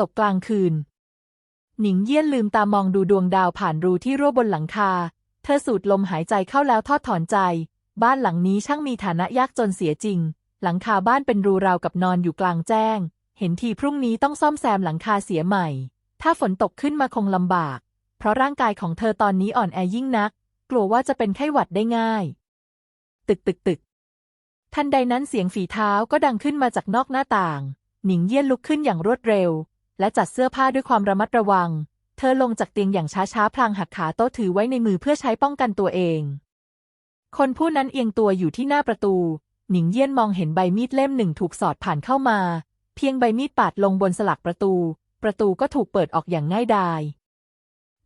ตกกลางคืน หนิงเยี่ยนลืมตามองดูดวงดาวผ่านรูที่รั่วบนหลังคา เธอสูดลมหายใจเข้าแล้วทอดถอนใจ บ้านหลังนี้ช่างมีฐานะยากจนเสียจริง หลังคาบ้านเป็นรูราวกับนอนอยู่กลางแจ้ง เห็นทีพรุ่งนี้ต้องซ่อมแซมหลังคาเสียใหม่ ถ้าฝนตกขึ้นมาคงลำบาก เพราะร่างกายของเธอตอนนี้อ่อนแอยิ่งนัก กลัวว่าจะเป็นไข้หวัดได้ง่าย ตึกตึกตึกทันใดนั้นเสียงฝีเท้าก็ดังขึ้นมาจากนอกหน้าต่าง หนิงเยี่ยนลุกขึ้นอย่างรวดเร็ว และจัดเสื้อผ้าด้วยความระมัดระวัง เธอลงจากเตียงอย่างช้าๆ พลางหักขาโต๊ะถือไว้ในมือเพื่อใช้ป้องกันตัวเอง คนผู้นั้นเอียงตัวอยู่ที่หน้าประตู หนิงเยี่ยนมองเห็นใบมีดเล่มหนึ่งถูกสอดผ่านเข้ามา เพียงใบมีดปาดลงบนสลักประตู ประตูก็ถูกเปิดออกอย่างง่ายดาย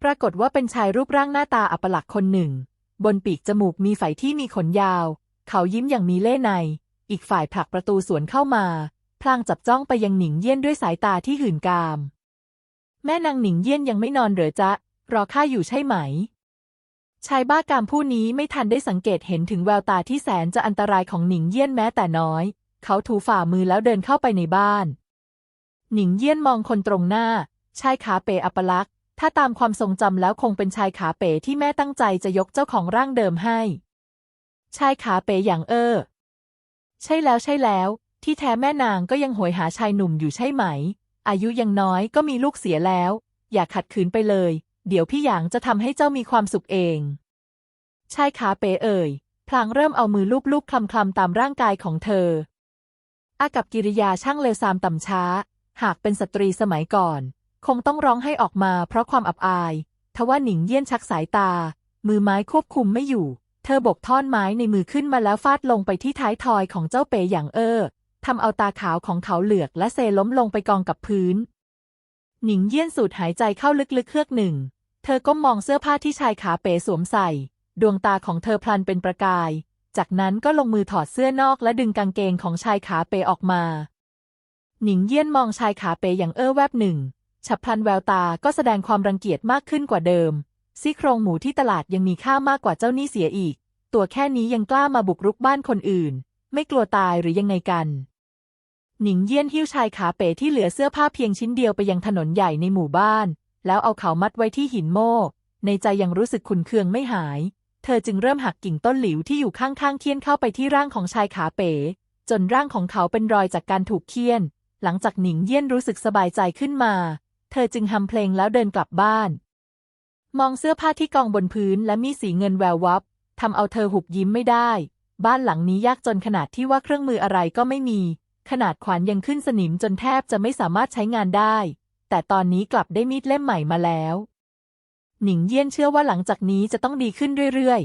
ปรากฏว่าเป็นชายรูปร่างหน้าตาอัปลักษณ์คนหนึ่ง บนปีกจมูกมีไฝที่มีขนยาว เขายิ้มอย่างมีเล่ห์ใน อีกฝ่ายผลักประตูสวนเข้ามา พลางจับจ้องไปยังหนิงเยี่ยนด้วยสายตาที่หื่นกาม แม่นางหนิงเยี่ยนยังไม่นอนเหรอจ๊ะ รอข้าอยู่ใช่ไหม ชายบ้ากามผู้นี้ไม่ทันได้สังเกตเห็นถึงแววตาที่แสนจะอันตรายของหนิงเยี่ยนแม้แต่น้อย เขาถูฝ่ามือแล้วเดินเข้าไปในบ้าน หนิงเยี่ยนมองคนตรงหน้า ชายขาเป๋อัปลักษณ์ ถ้าตามความทรงจำแล้วคงเป็นชายขาเป๋ที่แม่ตั้งใจจะยกเจ้าของร่างเดิมให้ ชายขาเป๋อย่างเออใช่แล้วใช่แล้ว ที่แท้แม่นางก็ยังหวยหาชายหนุ่มอยู่ใช่ไหม อายุยังน้อยก็มีลูกเสียแล้ว อย่าขัดขืนไปเลย เดี๋ยวพี่หยางจะทำให้เจ้ามีความสุขเองชายขาเป๋เอ่ย พลางเริ่มเอามือลูบๆคลำๆตามร่างกายของเธอ อากับกิริยาช่างเลวทรามต่ำช้า หากเป็นสตรีสมัยก่อน คงต้องร้องให้ออกมาเพราะความอับอาย ทว่าหนิงเยี่ยนชักสายตา มือไม้ควบคุมไม่อยู่ เธอบกท่อนไม้ในมือขึ้นมาแล้วฟาดลงไปที่ท้ายทอยของเจ้าเป๋อย่างเออ ทำเอาตาขาวของเขาเหลือกและเซล้มลงไปกองกับพื้น หนิงเยี่ยนสูดหายใจเข้าลึกๆเฮือกหนึ่ง เธอก็มองเสื้อผ้าที่ชายขาเป๋สวมใส่ ดวงตาของเธอพลันเป็นประกาย จากนั้นก็ลงมือถอดเสื้อนอกและดึงกางเกงของชายขาเป๋ออกมา หนิงเยี่ยนมองชายขาเป๋อย่างเอ้อแวบหนึ่ง ฉับพลันแววตาก็แสดงความรังเกียจมากขึ้นกว่าเดิม ซี่โครงหมูที่ตลาดยังมีค่ามากกว่าเจ้านี่เสียอีก ตัวแค่นี้ยังกล้ามาบุกรุกบ้านคนอื่นไม่กลัวตายหรือยังไงกัน หนิงเยี่ยนหิ้วชายขาเป๋ที่เหลือเสื้อผ้าเพียงชิ้นเดียวไปยังถนนใหญ่ในหมู่บ้าน แล้วเอาเขามัดไว้ที่หินโม่ในใจยังรู้สึกขุนเคืองไม่หาย เธอจึงเริ่มหักกิ่งต้นหลิวที่อยู่ข้างๆเคียนเข้าไปที่ร่างของชายขาเป๋ จนร่างของเขาเป็นรอยจากการถูกเคี่ยน หลังจากหนิงเยี่ยนรู้สึกสบายใจขึ้นมา เธอจึงฮัมเพลงแล้วเดินกลับบ้าน มองเสื้อผ้าที่กองบนพื้นและมีสีเงินแวววับทำเอาเธอหุบยิ้มไม่ได้ บ้านหลังนี้ยากจนขนาดที่ว่าเครื่องมืออะไรก็ไม่มี ขนาดขวานยังขึ้นสนิมจนแทบจะไม่สามารถใช้งานได้ แต่ตอนนี้กลับได้มีดเล่มใหม่มาแล้ว หนิงเยี่ยนเชื่อว่าหลังจากนี้จะต้องดีขึ้นเรื่อย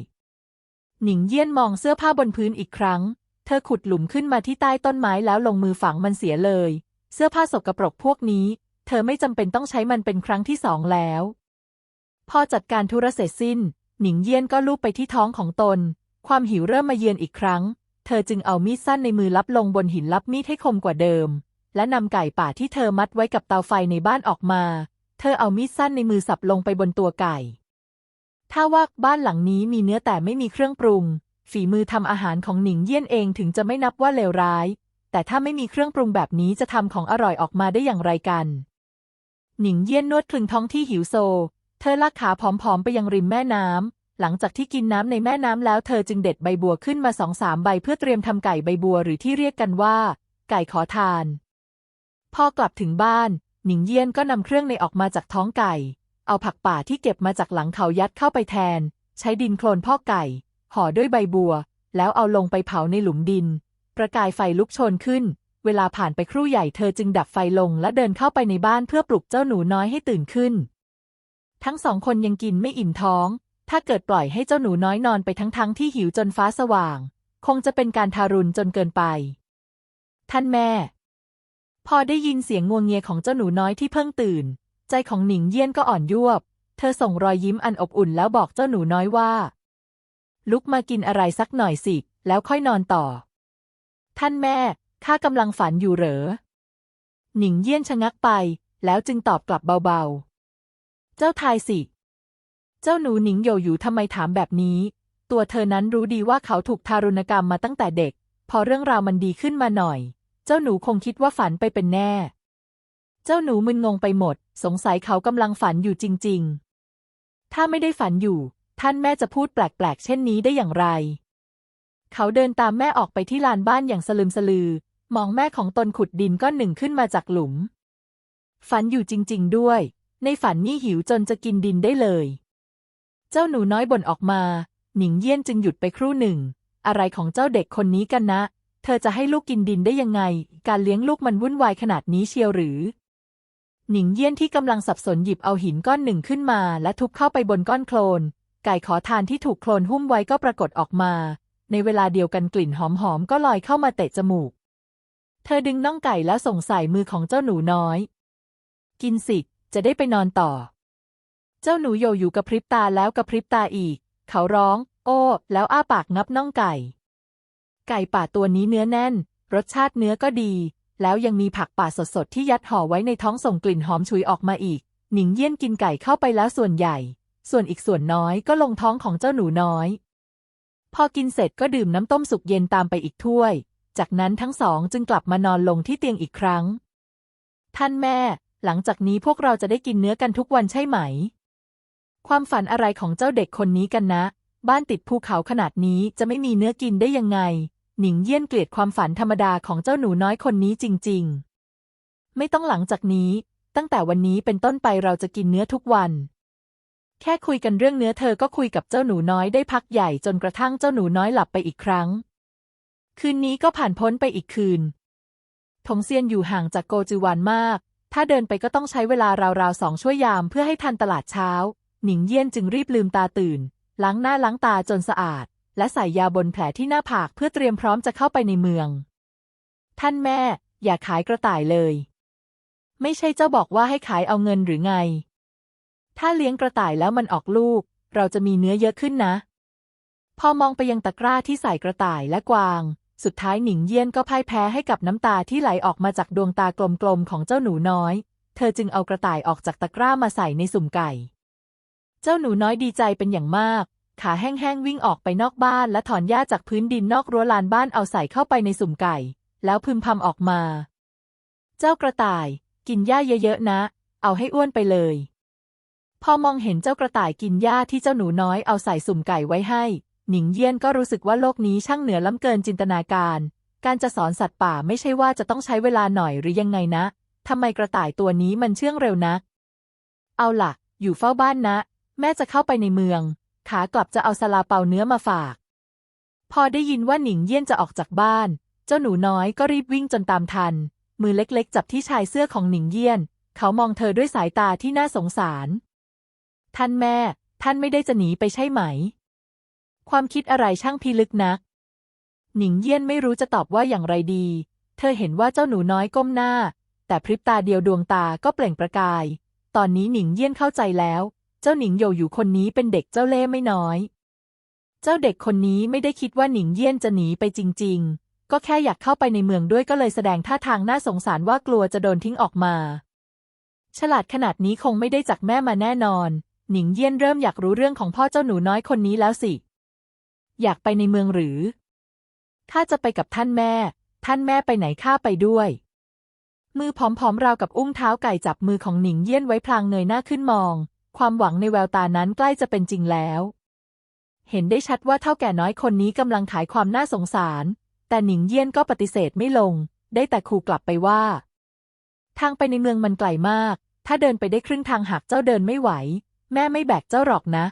ๆ หนิงเยี่ยนมองเสื้อผ้าบนพื้นอีกครั้ง เธอขุดหลุมขึ้นมาที่ใต้ต้นไม้แล้วลงมือฝังมันเสียเลย เสื้อผ้าสกปรกพวกนี้ เธอไม่จำเป็นต้องใช้มันเป็นครั้งที่สองแล้ว พอจัดการธุระเสร็จสิ้น หนิงเยี่ยนก็ลูบไปที่ท้องของตน ความหิวเริ่มมาเยือนอีกครั้ง เธอจึงเอามีดสั้นในมือลับลงบนหินลับมีดให้คมกว่าเดิม และนำไก่ป่าที่เธอมัดไว้กับเตาไฟในบ้านออกมา เธอเอามีดสั้นในมือสับลงไปบนตัวไก่ ถ้าว่าบ้านหลังนี้มีเนื้อแต่ไม่มีเครื่องปรุง ฝีมือทำอาหารของหนิงเยี่ยนเองถึงจะไม่นับว่าเลวร้าย แต่ถ้าไม่มีเครื่องปรุงแบบนี้จะทำของอร่อยออกมาได้อย่างไรกันหนิงเยี่ยนนวดคลึงท้องที่หิวโซ เธอลากขาผอมๆไปยังริมแม่น้ำ หลังจากที่กินน้ำในแม่น้ำแล้วเธอจึงเด็ดใบบัวขึ้นมาสองสามใบเพื่อเตรียมทำไก่ใบบัวหรือที่เรียกกันว่า ไก่ขอทาน พอกลับถึงบ้าน หนิงเยี่ยนก็นำเครื่องในออกมาจากท้องไก่ เอาผักป่าที่เก็บมาจากหลังเขายัดเข้าไปแทน ใช้ดินโคลนพ่อไก่ ห่อด้วยใบบัว แล้วเอาลงไปเผาในหลุมดิน ประกายไฟลุกโชนขึ้น เวลาผ่านไปครู่ใหญ่เธอจึงดับไฟลงและเดินเข้าไปในบ้านเพื่อปลุกเจ้าหนูน้อยให้ตื่นขึ้น ทั้งสองคนยังกินไม่อิ่มท้อง ถ้าเกิดปล่อยให้เจ้าหนูน้อยนอนไปทั้งๆทที่หิวจนฟ้าสว่าง คงจะเป็นการทารุณจนเกินไป ท่านแม่ พอได้ยินเสียงงวงเงียของเจ้าหนูน้อยที่เพิ่งตื่น ใจของหนิงเยี่ยนก็อ่อนยวบ เธอส่งรอยยิ้มอันอบอุ่นแล้วบอกเจ้าหนูน้อยว่า ลุกมากินอะไรสักหน่อยสิ แล้วค่อยนอนต่อ ท่านแม่ข้ากำลังฝันอยู่เหรอ หนิงเยี่ยนชะงักไป แล้วจึงตอบกลับเบาๆ เจ้าทายสิ เจ้าหนูหนิงโยอยู่ทำไมถามแบบนี้ ตัวเธอนั้นรู้ดีว่าเขาถูกทารุณกรรมมาตั้งแต่เด็ก พอเรื่องราวมันดีขึ้นมาหน่อย เจ้าหนูคงคิดว่าฝันไปเป็นแน่ เจ้าหนูมึนงงไปหมด สงสัยเขากำลังฝันอยู่จริง ๆ ถ้าไม่ได้ฝันอยู่ ท่านแม่จะพูดแปลกๆ เช่นนี้ได้อย่างไร เขาเดินตามแม่ออกไปที่ลานบ้านอย่างสลืมสลือ มองแม่ของตนขุดดินก้อนหนึ่งขึ้นมาจากหลุม ฝันอยู่จริง ๆ ด้วย ในฝันนี่หิวจนจะกินดินได้เลย เจ้าหนูน้อยบ่นออกมา หนิงเยี่ยนจึงหยุดไปครู่หนึ่ง อะไรของเจ้าเด็กคนนี้กันนะ เธอจะให้ลูกกินดินได้ยังไง การเลี้ยงลูกมันวุ่นวายขนาดนี้เชียวหรือ หนิงเยี่ยนที่กำลังสับสนหยิบเอาหินก้อนหนึ่งขึ้นมา และทุบเข้าไปบนก้อนโคลน ไก่ขอทานที่ถูกโคลนหุ้มไว้ก็ปรากฏออกมา ในเวลาเดียวกันกลิ่นหอมๆก็ลอยเข้ามาเตะจมูก เธอดึงน่องไก่แล้วส่งใส่มือของเจ้าหนูน้อย กินสิจะได้ไปนอนต่อ เจ้าหนูโยอยู่กระพริบตาแล้วกระพริบตาอีก เขาร้อง โอ้ แล้วอ้าปากงับน่องไก่ ไก่ป่าตัวนี้เนื้อแน่น รสชาติเนื้อก็ดี แล้วยังมีผักป่าสดๆที่ยัดห่อไว้ในท้องส่งกลิ่นหอมฉุยออกมาอีก หนิงเยี่ยนกินไก่เข้าไปแล้วส่วนใหญ่ ส่วนอีกส่วนน้อยก็ลงท้องของเจ้าหนูน้อย พอกินเสร็จก็ดื่มน้ำต้มสุกเย็นตามไปอีกถ้วย จากนั้นทั้งสองจึงกลับมานอนลงที่เตียงอีกครั้ง ท่านแม่หลังจากนี้พวกเราจะได้กินเนื้อกันทุกวันใช่ไหม ความฝันอะไรของเจ้าเด็กคนนี้กันนะ บ้านติดภูเขาขนาดนี้จะไม่มีเนื้อกินได้ยังไง หนิงเยี่ยนเกลียดความฝันธรรมดาของเจ้าหนูน้อยคนนี้จริง ๆ ไม่ต้องหลังจากนี้ ตั้งแต่วันนี้เป็นต้นไปเราจะกินเนื้อทุกวัน แค่คุยกันเรื่องเนื้อเธอก็คุยกับเจ้าหนูน้อยได้พักใหญ่จนกระทั่งเจ้าหนูน้อยหลับไปอีกครั้ง คืนนี้ก็ผ่านพ้นไปอีกคืนทงเซียนอยู่ห่างจากโกจือวานมาก ถ้าเดินไปก็ต้องใช้เวลาราวๆสองชั่วยามเพื่อให้ทันตลาดเช้า หนิงเยี่ยนจึงรีบลืมตาตื่น ล้างหน้าล้างตาจนสะอาด และใส่ยาบนแผลที่หน้าผากเพื่อเตรียมพร้อมจะเข้าไปในเมือง ท่านแม่ อย่าขายกระต่ายเลย ไม่ใช่เจ้าบอกว่าให้ขายเอาเงินหรือไง ถ้าเลี้ยงกระต่ายแล้วมันออกลูก เราจะมีเนื้อเยอะขึ้นนะ พอมองไปยังตะกร้าที่ใส่กระต่ายและกวาง สุดท้ายหนิงเยี่ยนก็พ่ายแพ้ให้กับน้ำตาที่ไหลออกมาจากดวงตากลมๆของเจ้าหนูน้อย เธอจึงเอากระต่ายออกจากตะกร้ามาใส่ในสุ่มไก่ เจ้าหนูน้อยดีใจเป็นอย่างมาก ขาแห้งๆวิ่งออกไปนอกบ้านและถอนหญ้าจากพื้นดินนอกรั้วลานบ้านเอาใส่เข้าไปในสุ่มไก่ แล้วพึมพำออกมา เจ้ากระต่าย กินหญ้าเยอะๆนะ เอาให้อ้วนไปเลย พอมองเห็นเจ้ากระต่ายกินหญ้าที่เจ้าหนูน้อยเอาใส่สุ่มไก่ไว้ให้ หนิงเยี่ยนก็รู้สึกว่าโลกนี้ช่างเหนือล้ำเกินจินตนาการ การจะสอนสัตว์ป่าไม่ใช่ว่าจะต้องใช้เวลาหน่อยหรือยังไงนะทำไมกระต่ายตัวนี้มันเชื่องเร็วนัก เอาล่ะ อยู่เฝ้าบ้านนะ แม่จะเข้าไปในเมือง ขากลับจะเอาซาลาเปาเนื้อมาฝาก พอได้ยินว่าหนิงเยี่ยนจะออกจากบ้าน เจ้าหนูน้อยก็รีบวิ่งจนตามทัน มือเล็กๆ จับที่ชายเสื้อของหนิงเยี่ยน เขามองเธอด้วยสายตาที่น่าสงสาร ท่านแม่ ท่านไม่ได้จะหนีไปใช่ไหม ความคิดอะไรช่างพิลึกนัก หนิงเยี่ยนไม่รู้จะตอบว่าอย่างไรดี เธอเห็นว่าเจ้าหนูน้อยก้มหน้า แต่พริบตาเดียวดวงตาก็เปล่งประกาย ตอนนี้หนิงเยี่ยนเข้าใจแล้ว เจ้าหนิงโยอยู่คนนี้เป็นเด็กเจ้าเล่ห์ไม่น้อย เจ้าเด็กคนนี้ไม่ได้คิดว่าหนิงเยี่ยนจะหนีไปจริง ๆ ก็แค่อยากเข้าไปในเมืองด้วยก็เลยแสดงท่าทางน่าสงสารว่ากลัวจะโดนทิ้งออกมา ฉลาดขนาดนี้คงไม่ได้จากแม่มาแน่นอน หนิงเยี่ยนเริ่มอยากรู้เรื่องของพ่อเจ้าหนูน้อยคนนี้แล้วสิ อยากไปในเมืองหรือข้าจะไปกับท่านแม่ ท่านแม่ไปไหนข้าไปด้วยมือผอมๆราวกับอุ้งเท้าไก่จับมือของหนิงเยี่ยนไว้พลางเงยหน้าขึ้นมอง ความหวังในแววตานั้นใกล้จะเป็นจริงแล้ว เห็นได้ชัดว่าเท่าแก่น้อยคนนี้กำลังขายความน่าสงสาร แต่หนิงเยี่ยนก็ปฏิเสธไม่ลง ได้แต่ขู่กลับไปว่า ทางไปในเมืองมันไกลมาก ถ้าเดินไปได้ครึ่งทางหากเจ้าเดินไม่ไหว แม่ไม่แบกเจ้าหรอกนะ